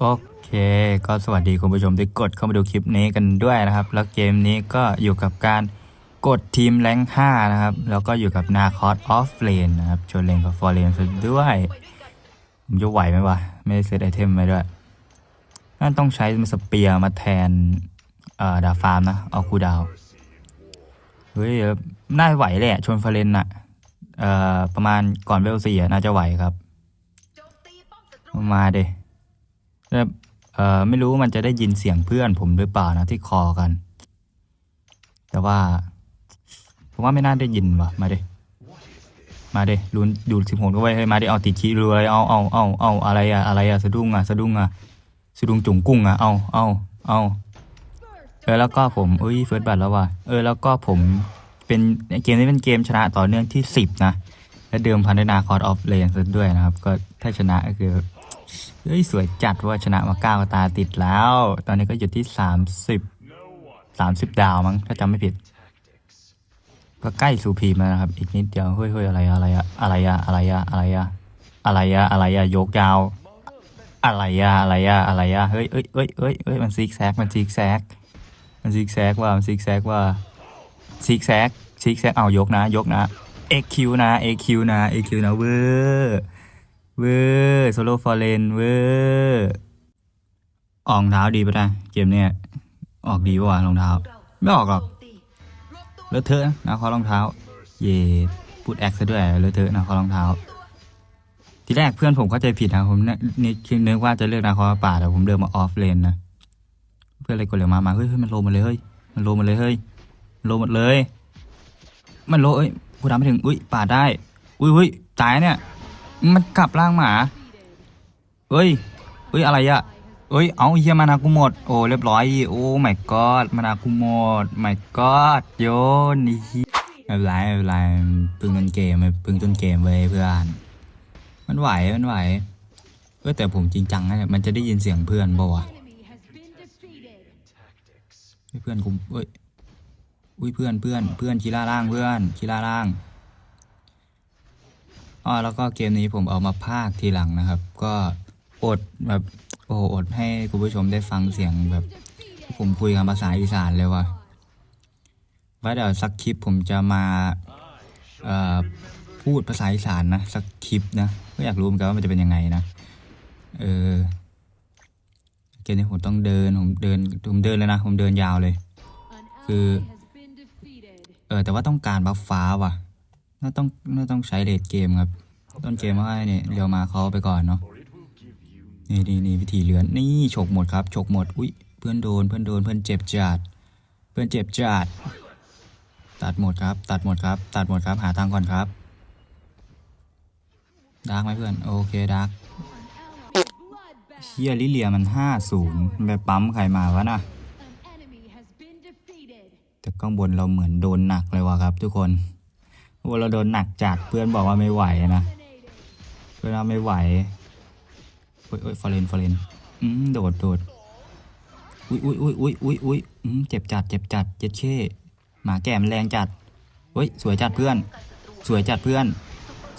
โอเค ก็สวัสดีคุณผู้ชมที่กดเข้ามาดูคลิปนี้กันด้วยนะครับ แล้วเกมนี้ก็อยู่กับการกดทีมแรง5นะครับ แล้วก็อยู่กับนาคอสออฟเลนนะครับชนเลนกับฟอร์เลนซะด้วยผมจะไหวไหมวะ ไม่ได้เซตไอเทมไว้ด้วยนั่นต้องใช้สเปียร์มาแทนเอ่อดาฟาร์มนะ เอาคูดาว เฮ้ย น่าไหวแหละ ชนฟอร์เรนอะเอ่อประมาณก่อนเวลสี่น่าจะไหวครับ มาเด้ แล้วเออไม่รู้ว่ามันจะได้ยินเสียงเพื่อนผมหรือเปล่านะที่คอกัน แต่ว่า ผมว่าไม่น่าได้ยินว่ะ มาเดมาเดลุ้นดูสิบหกด้วยเฮ้ยมาเดเอาติดขี้รัวเลยเอาเอาเอาเอาอะไรอะอะไรอะสะดุ้งอะสะดุ้งอะสะดุ้งจุ๋งกุ้งอะเอาเอาเอาเออแล้วก็ผมอุ้ยเฟิร์สบัตแล้วว่ะเออแล้วก็ผมเป็นเกมนี้เป็นเกมชนะต่อเนื่องที่สิบนะและเดิมพันด้วยนาคอร์ดออฟเลนด้วยนะครับ ก็ถ้าชนะก็คือ เฮ้ย สวยจัดว่าชนะมาเก้าตาติดแล้ว ตอนนี้ก็อยู่ที่สามสิบสามสิบดาวมั้งถ้าจำไม่ผิด ก็ใกล้สู่พีมแล้วนะครับ อีกนิดเดียว เฮ้ยเฮ้ยอะไรอะไรอะอะไรอะอะไรอะอะไรอะอะไรอะอะไรอะยกยาว อะไรอะอะไรอะอะไรอะเฮ้ยเอ้ยเอ้ยเอ้ยเอ้ยมันซิกแซกมันซิกแซกมันซิกแซกว่ามันซิกแซกว่าซิกแซกซิกแซกเอายกนะ ยกนะ AQ นะ AQ นะ AQ นะเวอร์ เวอร์โซโลฟอร์เรนเวอร์ออกรองเท้าดีปะนะเกมเนี้ยออกดีปะวะรองเท้า ไม่ออกหรอกเลอะเทอะนะขอรองเท้า เย่พูดแอคซะด้วยเลอะเทอะนะขอรองเท้า ทีแรกเพื่อนผมเข้าใจผิดนะผมเนี่ยนี่คิดนึกว่าจะเลือกนาคอป่าแต่ผมเดินมาออฟเลนนะเพื่อนเลยกดเหลือมามาเฮ้ยมันโลมาเลยเฮ้ยมันโลมาเลยเฮ้ยมันโลหมดเลย มันโลเอ้ยกูทำไม่ถึงอุ้ยป่าได้ อุ้ยอุ้ยตายเนี่ย มันกลับร่างหมาเอ้ยเอ้ย อะไรอะเอ้ย เอาเฮียมานากูหมด โอ้ เรียบร้อย โอ้ my god มานากูหมด my god โยนนี่ไม่เป็นไรไม่เป็นไรเพึ่งต้นเกมเพึ่งต้นเกมเว้ยเพื่อน มันไหว มันไหวเอ้ยแต่ผมจริงจังนะเนี่ยมันจะได้ยินเสียงเพื่อนบ่วะเฮ้ยเพื่อนกูเอ้ย อุ้ยเพื่อนเพื่อนเพื่อนคีล่าล่างเพื่อนคีล่าล่าง อ๋อแล้วก็เกมนี้ผมเอามาพากย์ทีหลังนะครับ ก็อดแบบโอ้โหอดให้คุณผู้ชมได้ฟังเสียงแบบ ผมคุยกันภาษาอีสานเลยว่ะว่าเดี๋ยวสักคลิปผมจะมาเอ่อพูดภาษาอีสานนะสักคลิปนะก็อยากรู้เหมือนกันว่ามันจะเป็นยังไงนะเออเกมนี้ผมต้องเดินผมเดินผมเดินเลยนะผมเดินยาวเลย คือเออแต่ว่าต้องการบัฟฟ้าว่ะ น่าต้องน่าต้องใช้เลดเกมครับ ต้นเกมว่าเนี่ยเดี๋ยวมาเขาไปก่อนเนาะนี่นี่นี่วิธีเลือนนี่ฉกหมดครับฉกหมดอุ้ยเพื่อนโดนเพื่อนโดนเพื่อนเจ็บจัดเพื่อนเจ็บจัดตัดหมดครับ ตัดหมดครับ ตัดหมดครับหาทางก่อนครับดาร์กไหมเพื่อนโอเคดาร์กเชียลิเลียมันห้าศูนย์แบบปั๊มใครมาวะนะแต่ข้างบนเราเหมือนโดนหนักเลยว่ะครับทุกคน ว่าเราโดนหนักจัดเพื่อนบอกว่าไม่ไหวนะ เพื่อนว่าไม่ไหวเฮ้ยเฮ้ยฟอร์เรนฟอร์เรนอืมโดดโดดอุ้ยอุ้ยอุ้ยอุ้ยอุ้ยอุ้ยอืมเจ็บจัดเจ็บจัดเจ็ดเช่หมาแก่มแรงจัดเฮ้ยสวยจัดเพื่อน สวยจัดเพื่อน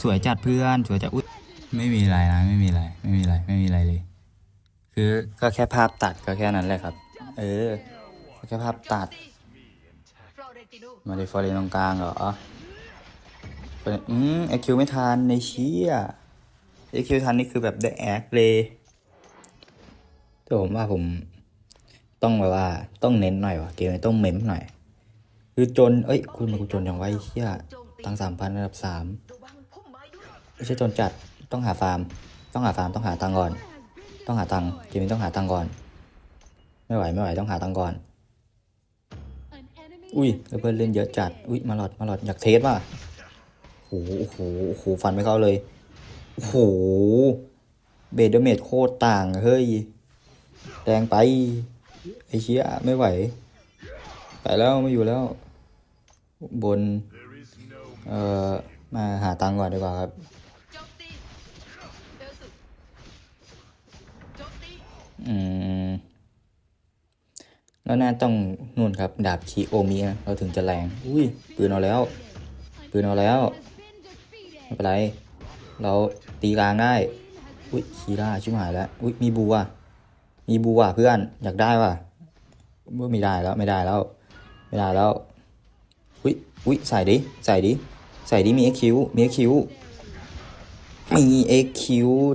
สวยจัดเพื่อน สวยจัดอุ้ยไม่มีอะไรนะไม่มีอะไรไม่มีอะไรไม่มีอะไรเลย คือก็แค่ภาพตัดก็แค่นั้นแหละครับ เออแค่ภาพตัดมาดิฟอร์เรนตรงกลางเหรอ เปิดอืมไอคิวไม่ทันในเชี่ยไอคิวทันนี่คือแบบเดอะแอคเลยแต่ผมว่าผมต้องแบบว่าต้องเน้นหน่อยว่ะเกมนี้ต้องเม้มหน่อย คือจน เอ้ย คุณมากูจนอย่างไว้เชี่ยตังสามพันระดับสามไม่ใช่จนจัดต้องหาฟาร์ม ต้องหาฟาร์มต้องหาตังก่อน ต้องหาตังเกมนี้ต้องหาตังก่อน ไม่ไหวไม่ไหวต้องหาตังก่อน อุ้ยเพื่อนเล่นเยอะจัด อุ้ยมาหลอดมาหลอดอยากเทสว่ะ โอ้โหโอ้โหโอ้โหฟันไม่เข้าเลย โอ้โห เบดเดเมจโคตรต่าง เฮ้ย แรงไป ไอ้เชี่ยไม่ไหว ไปแล้วไม่อยู่แล้ว บน เอ่อ มาหาตังก่อนดีกว่าครับอืมแล้วน่าต้องนู่นครับ ดาบคีโอมีนะเราถึงจะแรง อุ้ยปืนเอาแล้วปืนเอาแล้ว ไม่เป็นไร เราตีกลางได้ อุ้ยคีร่าชิบหายแล้ว อุ้ยมีบัวมีบูว่ะเพื่อน อยากได้ว่ะไม่ได้แล้วไม่ได้แล้ว ไม่ได้แล้ว อุ้ยอุ้ยใส่ดิ ใส่ดิ ใส่ดิมี XQ มี XQ มี XQ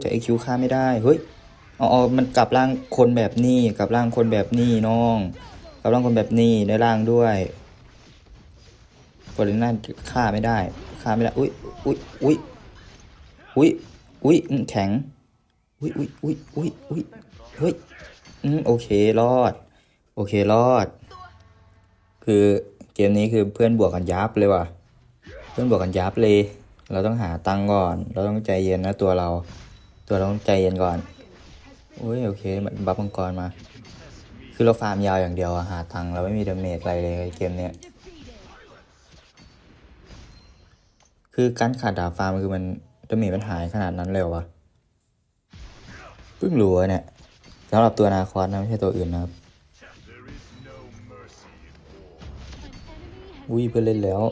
แต่ XQ ค่าไม่ได้ เฮ้ยอ๋ออ๋อมันกลับร่างคนแบบนี้ กลับร่างคนแบบนี้น้อง กลับร่างคนแบบนี้ในร่างด้วย กดเลน่าฆ่าไม่ได้ฆ่าไม่ได้อุ้ยอุ้ยอุ้ยอุ้ยอุ้ยอื้อแข็งอุ้ยอุ้ยอุ้ยอุ้ยอุ้ยเฮ้ยอืมโอเครอด โอเครอด คือเกมนี้คือเพื่อนบวกกันยับเลยว่ะ เพื่อนบวกกันยับเลย เราต้องหาตังก่อน เราต้องใจเย็นนะตัวเรา ตัวเราต้องใจเย็นก่อนโอ้ยโอเคมันบัฟมังกรมา คือเราฟาร์มยาวอย่างเดียวหาตังเราไม่มีดาเมจอะไรเลยเกมเนี้ย คือการขาดดาบฟาร์มคือมันดาเมจมันหายขนาดนั้นเลยเหรอวะเพิ่งรู้เนี่ยสำหรับตัวนาคอสนะไม่ใช่ตัวอื่นนะครับอุ้ยเพื่อนเล่นแล้ว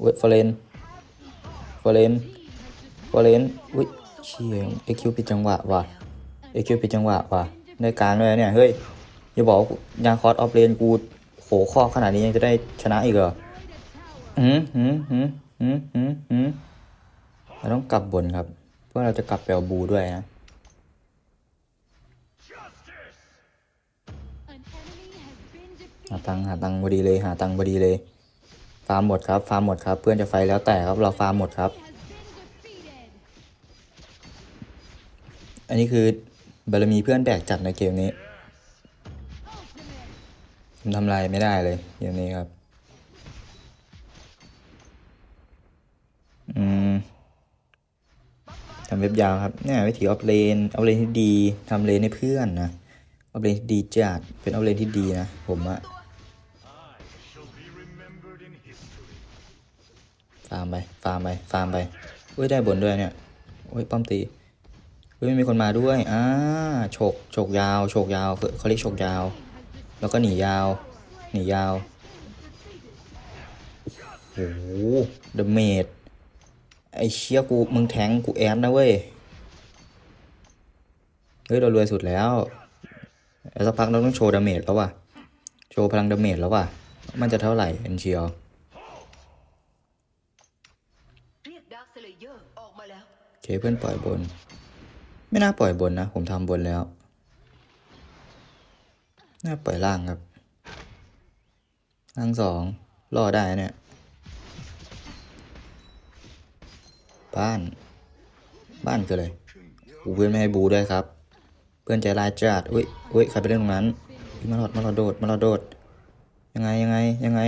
เว้ยฟอเรนฟอเรนฟอเรนอุ้ยเชี่ยเอคิวผิดจังหวะว่ะเอคิวผิดจังหวะว่ะได้กางด้วยเนี่ยเฮ้ยอย่าบอกว่ายางคอสออฟเลนกูโหข้อขนาดนี้ยังจะได้ชนะอีกเหรอหืมหืมหืม หืมหืมหืมเราต้องกลับบนครับ เพราะเราจะกลับไปเอาบูด้วยนะหาตังหาตังค์พอดีเลยหาตังค์พอดีเลย ฟาร์มหมดครับ ฟาร์มหมดครับ เพื่อนจะไฟแล้วแต่ครับเราฟาร์มหมดครับ อันนี้คือบารมีเพื่อนแบกจัดในเกมนี้ทำอะไรไม่ได้เลยเกมนี้ครับ อืมทำเว็บยาวครับเนี่ยวิธีออฟเลนออฟเลนที่ดีทำเลนให้เพื่อนนะออฟเลนที่ดีจัดเป็นออฟเลนที่ดีนะ ผมอะฟาร์มไปฟาร์มไปฟาร์มไปเฮ้ยได้บนด้วยเนี่ยเฮ้ยป้อมตีเฮ้ยมีคนมาด้วยอ่าโฉกโฉกยาวโฉกยาวเขาเรียกโฉกยาว แล้วก็หนียาว หนียาวโอ้โหเดเมจ ไอเชี่ยกูมึงแทงกูแอดนะเว้ย เฮ้ยเรารวยสุดแล้วแล้วสักพักเราต้องโชว์ดาเมจแล้วว่ะ โชว์พลังดาเมจแล้วว่ะ มันจะเท่าไหร่เอ็นเชียวเรียกดาร์คสเลเยอร์ออกมาแล้วโอเคเพื่อนปล่อยบน ไม่น่าปล่อยบนนะ ผมทำบนแล้ว น่าปล่อยล่างครับล่างสองรอได้นะเนี่ย บ้าน บ้านคืออะไรอูเพื่อนไม่ให้บูด้วยครับ เพื่อนใจร้ายจัดอุ้ยอุ้ยใครไปเล่นตรงนั้นมาหลอดมาหลอดโดดมาหลอดโดด ยังไงยังไงยังไง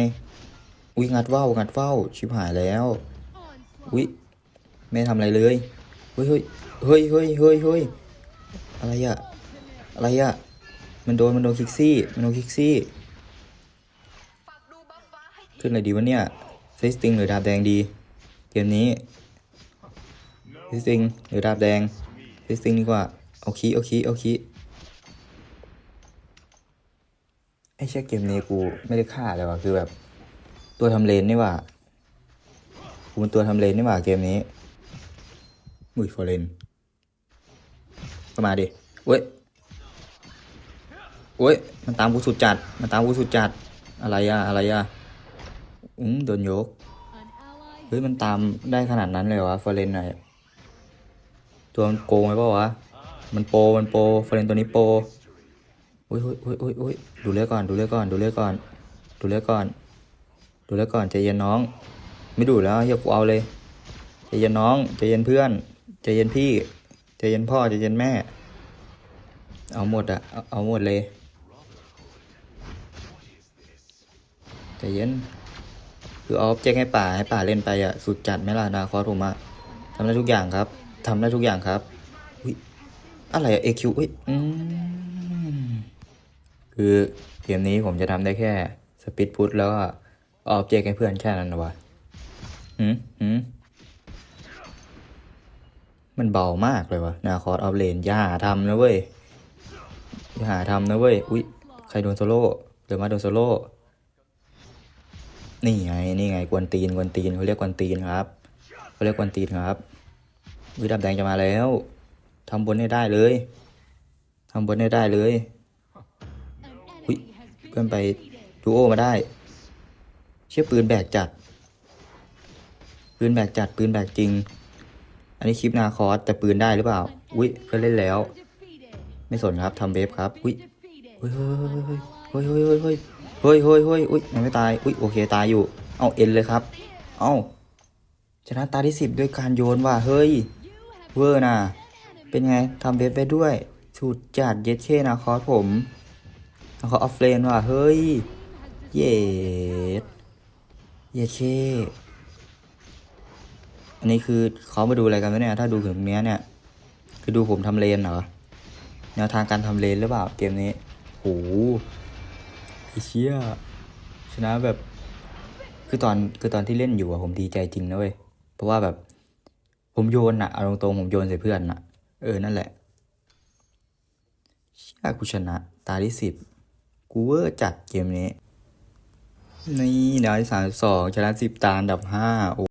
อุ้ยงัดว่าวงัดว่าวชิบหายแล้วอุ้ยไม่ทำอะไรเลยเฮ้ยเฮ้ยเฮ้ยเฮ้ยเฮ้ยเฮ้ยอะไรอะอะไรอะมันโดนมันโดนคิกซี่มันโดนคิกซี่ ขึ้นอะไรดีวะเนี่ยเฟสติงหรือดาบแดงดี เกมนี้ เฟสติงหรือดาบแดงเฟสติงดีกว่าเอาคีเอาคีเอาคีไอ้เชี่ยเกมนี้กูไม่ได้ฆ่าเลยว่ะคือแบบ ตัวทำเลนนี่ว่ากูเป็นตัวทำเลนนี่ว่าเกมนี้มุยฟอร์เรนก็มาดิเว้ยเว้ยมันตามกูสุดจัด มันตามกูสุดจัด อะไรอะอะไรอะอืมโดนยก เฮ้ย มันตามได้ขนาดนั้นเลยวะฟอร์เรนไหนอย ตัวมันโกงไหมเปล่าวะ มันโป มันโปรฟรนตัวนี้โปอุ้ยอุ้ยอุ้ยอุ้ยอุ้ยดูเลือดก่อน ดูเลือดก่อน ดูเลือดก่อน ดูเลือดก่อน ดูเลือดก่อนใจเย็นน้อง ไม่ดูแล้วเฮียกูเอาเลยใจเย็นน้องใจเย็นเพื่อนใจเย็นพี่ใจเย็นพ่อใจเย็นแม่ เอาหมดอะเอาหมดเลยใจเย็นคือเอาแจ้งให้ป่าให้ป่าเล่นไปอะสุดจัดไหมล่ะนาคอสผมอะทำได้ทุกอย่างครับ ทำได้ทุกอย่างครับอุ้ยอะไรอะเอคิวอุ้ยอืมคือเกมนี้ผมจะทำได้แค่สปีดพุทแล้วก็ออบเจกให้เพื่อนแค่นั้นนะวะหืมหืมมันเบามากเลยวะนาคอร์ดออฟเลนอย่าหาทำนะเว้ยอย่าหาทำนะเว้ยอุ๊ยใครโดนโซโล่เดี๋ยวมาโดนโซโล่นี่ไงนี่ไงกวนตีนกวนตีนเขาเรียกกวนตีนครับเขาเรียกกวนตีนครับ วิดาบแดงจะมาแล้ว ทำบนให้ได้เลย ทำบนให้ได้เลยอุ้ยเพื่อนไปดูโอมาได้ เชื่อปืนแบกจัด ปืนแบกจัด ปืนแบกจริง อันนี้คลิปนาคอสแต่ปืนได้หรือเปล่า อุ้ยเพื่อนเล่นแล้ว ไม่สนครับทำเวฟครับ อุ้ยเฮ้ยเฮ้ยเฮ้ยเฮ้ยเฮ้ยเฮ้ยเฮ้ยเฮ้ยมันไม่ตาย อุ้ยโอเคตายอยู่ เอาเอ็นเลยครับ เอาชนะตาที่สิบด้วยการโยนว่ะ เฮ้ย เวอร์นะเป็นไงทำเวฟไปด้วยสุดจัดเย็ดเช่นาคอสผมนาคอสออฟเลนว่ะเฮ้ย เย็ดเย็ดเช่อันนี้คือเขามาดูอะไรกันวะเนี่ย ถ้าดูถึงเนี้ยเนี่ย คือดูผมทำเลนเหรอ แนวทางการทำเลนหรือเปล่าเกมนี้โหไอเชี่ยชนะแบบ คือตอนคือตอนที่เล่นอยู่อะผมดีใจจริงนะเว้ย เพราะว่าแบบ ผมโยนอะเอาตรงๆผมโยนใส่เพื่อนอะเออนั่นแหละเชี่ยกูชนะ ตาที่สิบกูเวอร์จัดเกมนี้ นี่ดาวที่สามสองชนะสิบตาอันดับห้าโอ